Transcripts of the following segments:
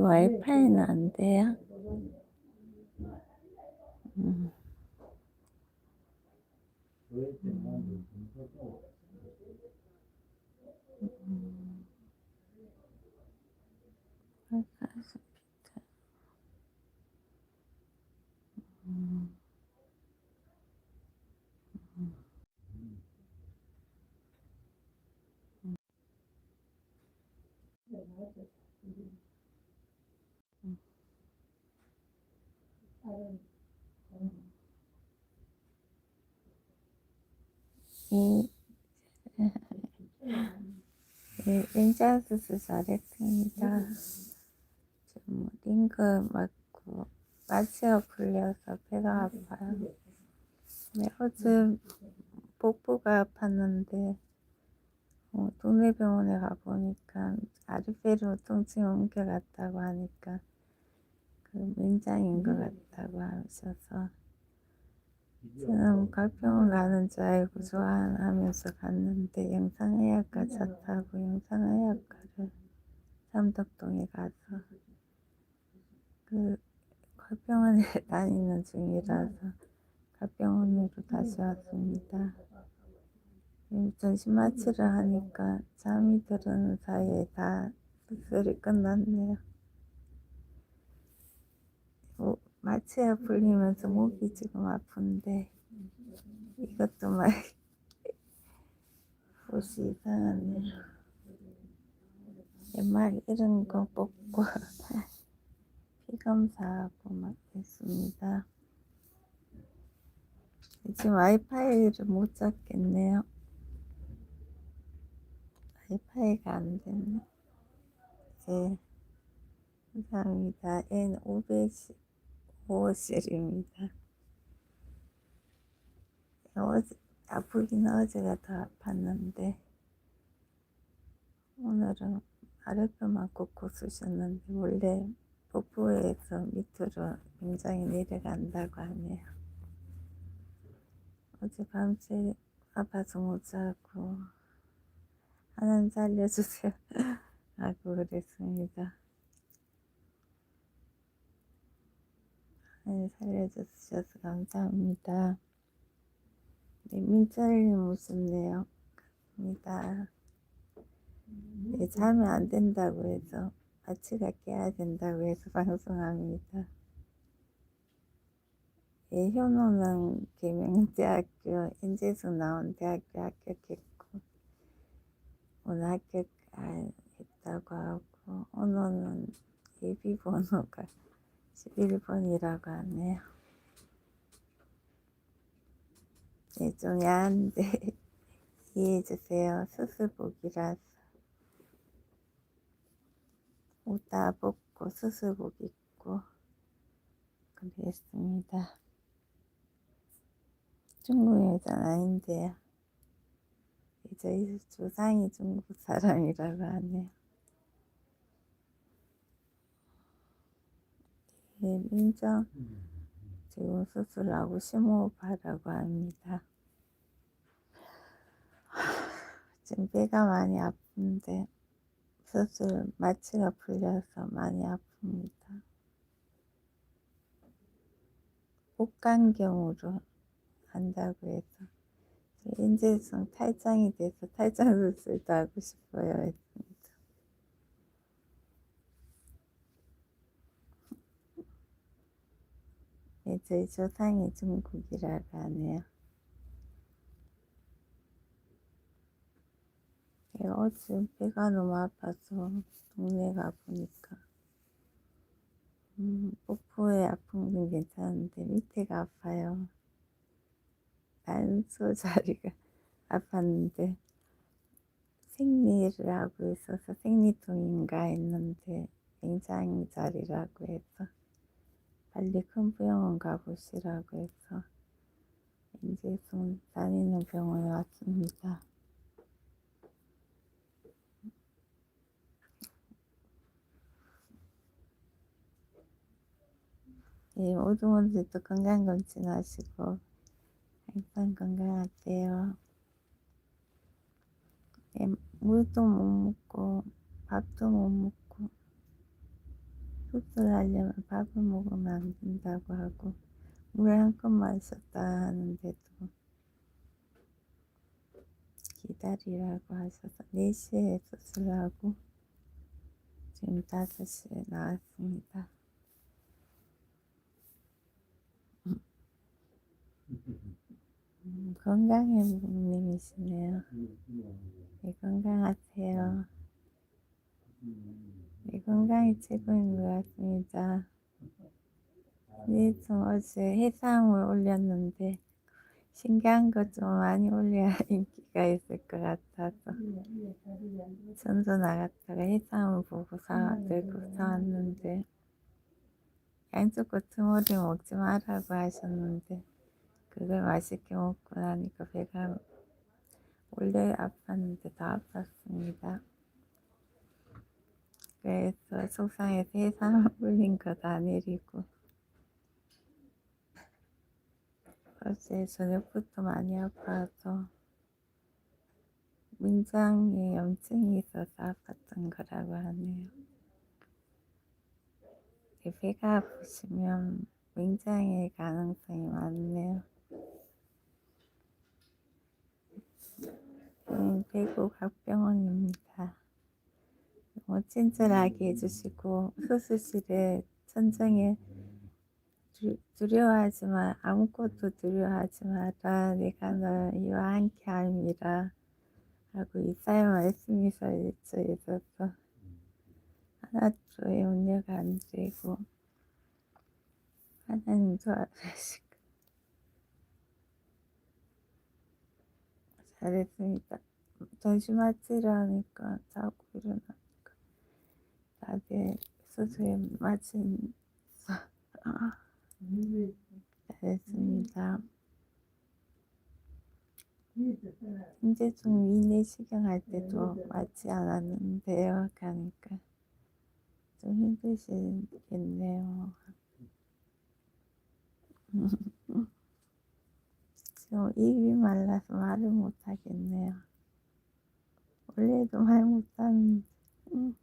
와이파이는 안 돼요? 음. 음. 가스피터. 음. 이 네, 인자 수술 잘했습니다. 지금 링크 맞고 마취가 풀려서 배가 아파요. 네, 어제 복부가 아팠는데 어, 동네 병원에 가보니까 아르페로 통증 옮겨갔다고 하니까 그 민장인 것 같다고 하셔서 저는 각병원 가는 줄 알고 좋아하면서 갔는데 영상의학과 차 타고 영상의학과를 삼덕동에 가서 그 각병원에 다니는 중이라서 각병원으로 다시 왔습니다. 전신 마취를 하니까 잠이 들는 사이에 다 수술이 끝났네요. 마취가 풀리면서 목이 지금 아픈데 이것도 막 옷이 이상하네요. 막 이런 거 뽑고 피검사하고 막 했습니다. 지금 와이파이를 못 잡겠네요. 와이파이가 안 되네. 네. 감사합니다. N510 5실입니다. 어제, 아프긴 어제가 더 아팠는데, 오늘은 아랫배만 꽂고 쓰셨는데, 원래 복부에서 밑으로 굉장히 내려간다고 하네요. 어제 밤새 아파서 못 자고, 하나님 살려주세요. 하고 그랬습니다. 네, 살려주셔서 감사합니다. 네, 민철님 웃음네요. 감사합니다. 네, 자면 안 된다고 해서 아치가 깨야 된다고 해서 방송합니다. 예, 현호는 계명대학교 인재수 나온 대학교 합격했고 오늘 합격했다고 하고 오늘은 예비 번호가 11번이라고 하네요. 네, 좀 야한데 이해해주세요. 수술복이라서 옷다 벗고 수술복 입고 그랬습니다. 중국 여자 아닌데요. 저희 조상이 중국 사람이라고 하네요. 네, 민정 지금 수술하고 심호흡하라고 합니다. 지금 배가 많이 아픈데 수술 마취가 풀려서 많이 아픕니다. 복강경으로 한다고 해서 인제성 탈장이 돼서 탈장 수술도 하고 싶어요. 네, 저희 조상이 중국이라고 하네요. 네, 어제 배가 너무 아파서 동네 가보니까 음, 복부에 아픈 건 괜찮은데 밑에가 아파요. 난소 자리가 아팠는데 생리를 하고 있어서 생리통인가 했는데 굉장히 자리라고 해서 빨리 큰 병원 가보시라고 해서 이제 좀 다니는 병원에 왔습니다. 예, 분들도 건강검진 하시고 항상 건강하세요. 예, 물도 못 먹고 밥도 못 먹고 흡수를 하려면 밥을 먹으면 안 된다고 하고 물한컵 마셨다 하는데도 기다리라고 하셔서 4시에 수술을 하고 지금 5시에 나왔습니다. 음, 건강해 부모님이시네요. 네, 건강하세요. 네, 건강이 최고인 것 같습니다. 네, 좀 어제 해상을 올렸는데 신기한 거 좀 많이 올려야 인기가 있을 것 같아서 전도 나갔다가 해상을 보고 사 들고 사왔는데 양쪽 고트머리 먹지 말라고 하셨는데 그걸 맛있게 먹고 나니까 배가 원래 아팠는데 더 아팠습니다. 그래서 속상해서 해상 올린 거다 내리고 어제 저녁부터 많이 아파서 문장에 염증이 있어서 아팠던 거라고 하네요. 네, 배가 아프시면 맹장의 가능성이 많네요. 음, 대구 각병원입니다. 너무 친절하게 해주시고 수술실에 천정에 두- 두려워하지 마 아무것도 두려워하지 마라. 내가 너 이와 함께함이라. 하고 이사의 말씀이 써져 있어서 하나도 염려가 안 되고 하나님 도와주시고 잘했습니다. 하니까 자고 일어나 낮에 수술에 맞은 잘했습니다. 이제 좀 위내 식용할 때도 맞지 않았는데요. 가니까 좀 힘드시겠네요. 지금 입이 말라서 말을 못 하겠네요. 원래도 말 못하는데 음.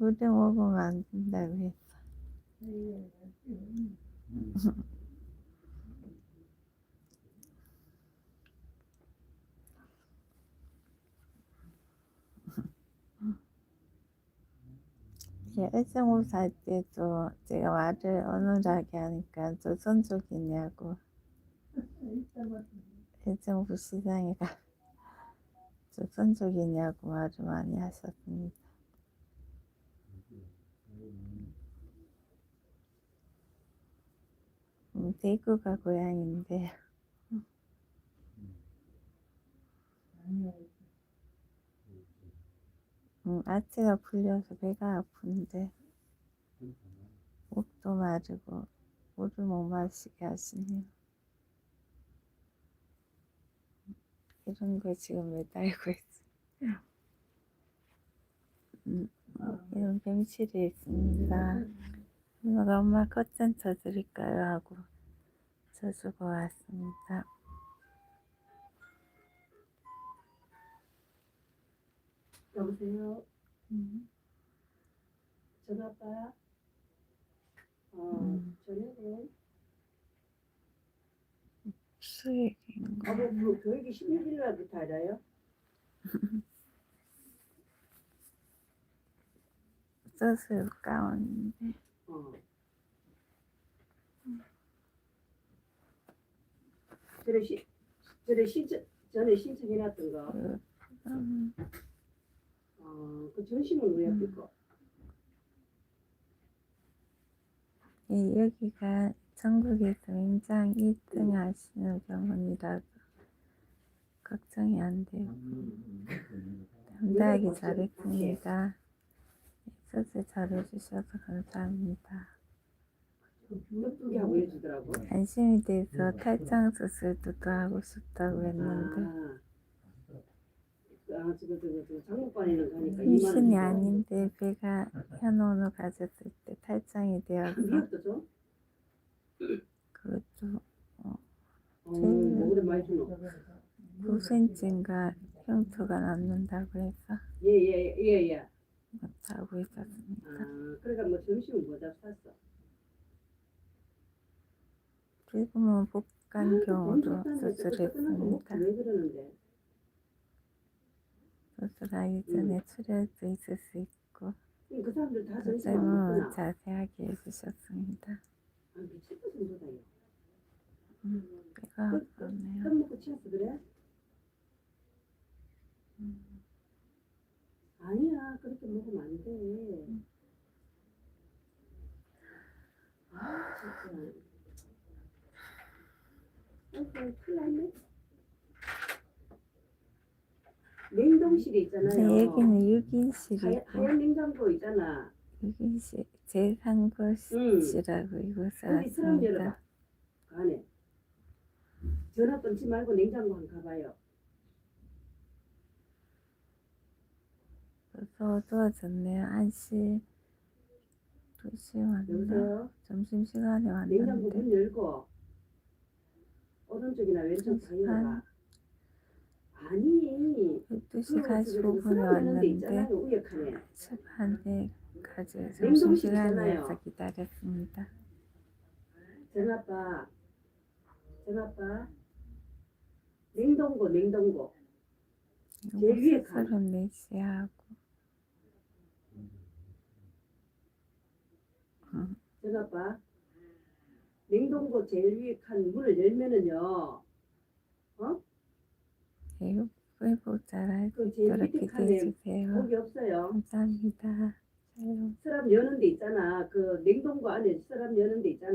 물에 먹으면 안 된다고 해서 애정옷 살 때도 제가 말을 어눌하게 하니까 조선족이냐고 애정옷 시장에 가 조선족이냐고 말을 많이 하셨습니다. 음, 대구가 고향인데 음, 아치가 풀려서 배가 아픈데 목도 마르고 물을 못 마시게 하시네요. 이런 거 지금 매달고 있어요. 음, 이런 병실이 있습니다. 엄마가 엄마 커튼 쳐드릴까요? 하고 쳐주고 왔습니다. 여보세요. 음, 전화 아빠야. 어, 음. 저녁에 수익인 거. 아버 그 교육이 16일 날부터 알아요? 수술 가운데 어. 전에 시 전에 신청 전에 신청해놨던 거. 그, 음, 어, 그 전심은 왜 합니까? 예, 여기가 전국에서 굉장히 1등 하시는 병원이라서 걱정이 안 되고 담당하기 잘했습니다. 수술 잘해주셔서 감사합니다. 예쁘게 하고 해주더라고. 안심이 돼서 탈장 수술도 또 하고 싶다고 했는데 아, 아, 장목반에는 가니까 임신이 2만 원. 아닌데 배가 현원을 가졌을 때 탈장이 되어서 미역도 줘? 그것도 어, 뭐 그래 많이 주노. 9cm인가 흉터가 남는다고 해서 예예예 예, 예. 못하고 있었으니까. 아, 그러니까 뭐 점심은 뭐 잡쌌어? 지금은 복간경으로 왜 수술했습니다. 수술하기 전에 출혈도 있을 수 있고 그 먹구나. 자세하게 해주셨습니다. 아? 음, 배가 아팠네요. 떡 먹고 취했어 그래? 음, 아니야 그렇게 먹으면 안 돼. 아 진짜. 아이고 큰일. 냉동실에 있잖아요. 제 얘기는 하얀, 6인실이고 하얀 냉장고 있잖아. 6인실 제3거실이라고 이곳을 거기 사람 열어봐. 왔습니다. 그 안에. 전화 끊지 말고 냉장고 한 가봐요. 더 어두워졌네요. 1시 2시 왔나? 점심시간에 냉장고 왔는데 문 열고 오른쪽이나 왼쪽 다 열어봐. 아니. 12시 그 45분에 사람 있는데 왔는데 점심시간이어서 있잖아요. 기다렸습니다. 정아빠. 정아빠. 냉동고 냉동고. 제일 위에 칸. 수술은 4시에 하고 음, 정아빠. 냉동고 제일 위에 칸 문을 열면은요. 외보자랄 그 제일 그렇게 밑에 칸에 해주세요. 거기 없어요. 감사합니다. 샬롬. 서랍 여는 데 있잖아. 그 냉동고 안에 서랍 여는 데 있잖아.